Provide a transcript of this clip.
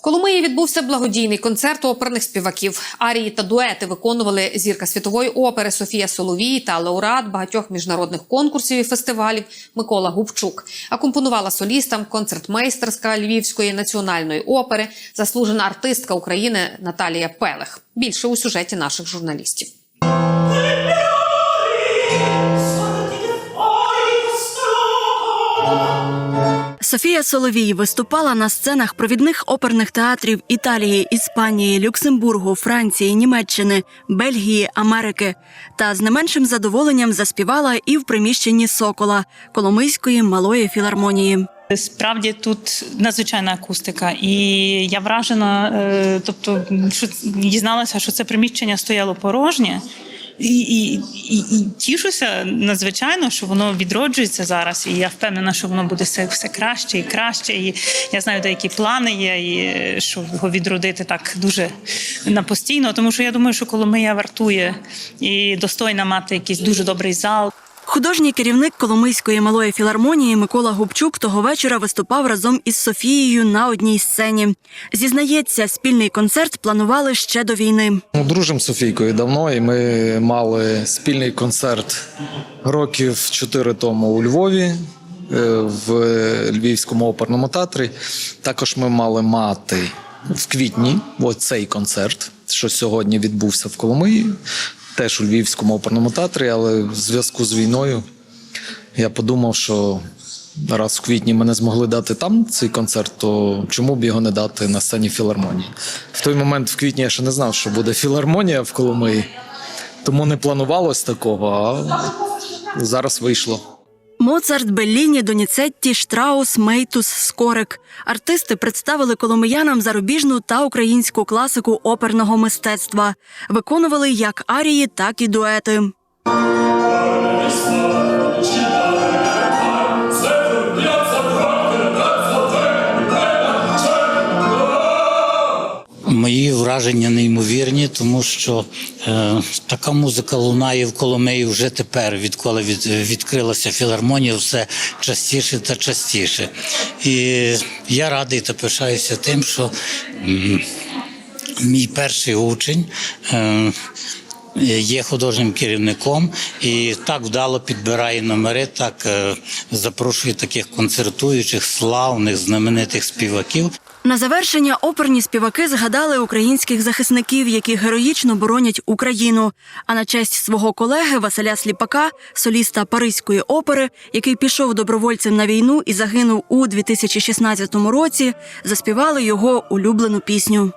В Коломиї відбувся благодійний концерт оперних співаків. Арії та дуети виконували зірка світової опери Софія Соловій та лауреат багатьох міжнародних конкурсів і фестивалів Микола Губчук. Акомпонувала солістам концертмейстерська Львівської національної опери, заслужена артистка України Наталія Пелех. Більше у сюжеті наших журналістів. Софія Соловій виступала на сценах провідних оперних театрів Італії, Іспанії, Люксембургу, Франції, Німеччини, Бельгії, Америки та з не меншим задоволенням заспівала і в приміщенні Сокола Коломийської малої філармонії. Справді тут надзвичайна акустика, і я вражена, е, тобто, що дізналася, що це приміщення стояло порожнє. І, і, і, і тішуся надзвичайно, що воно відроджується зараз, і я впевнена, що воно буде все, все краще і краще. І я знаю, деякі плани є, і щоб його відродити так дуже на постійно. Тому що я думаю, що Коломия вартує і достойна мати якийсь дуже добрий зал. Художній керівник Коломийської малої філармонії Микола Губчук того вечора виступав разом із Софією на одній сцені. Зізнається, спільний концерт планували ще до війни. Ну, Дружимо Софійкою давно, і ми мали спільний концерт років чотири тому у Львові е, в Львівському оперному театрі. Також ми мали мати в квітні оцей концерт, що сьогодні відбувся в Коломиї, теж у Львівському оперному театрі, але в зв'язку з війною я подумав, що раз в квітні мене змогли дати там цей концерт, то чому б його не дати на сцені філармонії? В той момент в квітні я ще не знав, що буде філармонія в Коломиї, тому не планувалось такого, а зараз вийшло. Моцарт, Белліні, Доніцетті, Штраус, Мейтус, Скорик. Артисти представили коломиянам зарубіжну та українську класику оперного мистецтва. Виконували як арії, так і дуети. Мої враження неймовірні, тому що е, така музика лунає в Коломиї вже тепер, відколи від, відкрилася філармонія, все частіше та частіше. І я радий та пишаюся тим, що м, мій перший учень. Е, Є художнім керівником і так вдало підбирає номери, так е, запрошує таких концертуючих, славних, знаменитих співаків. На завершення оперні співаки згадали українських захисників, які героїчно боронять Україну. А на честь свого колеги Василя Сліпака, соліста Паризької опери, який пішов добровольцем на війну і загинув у 2016 році, заспівали його улюблену пісню.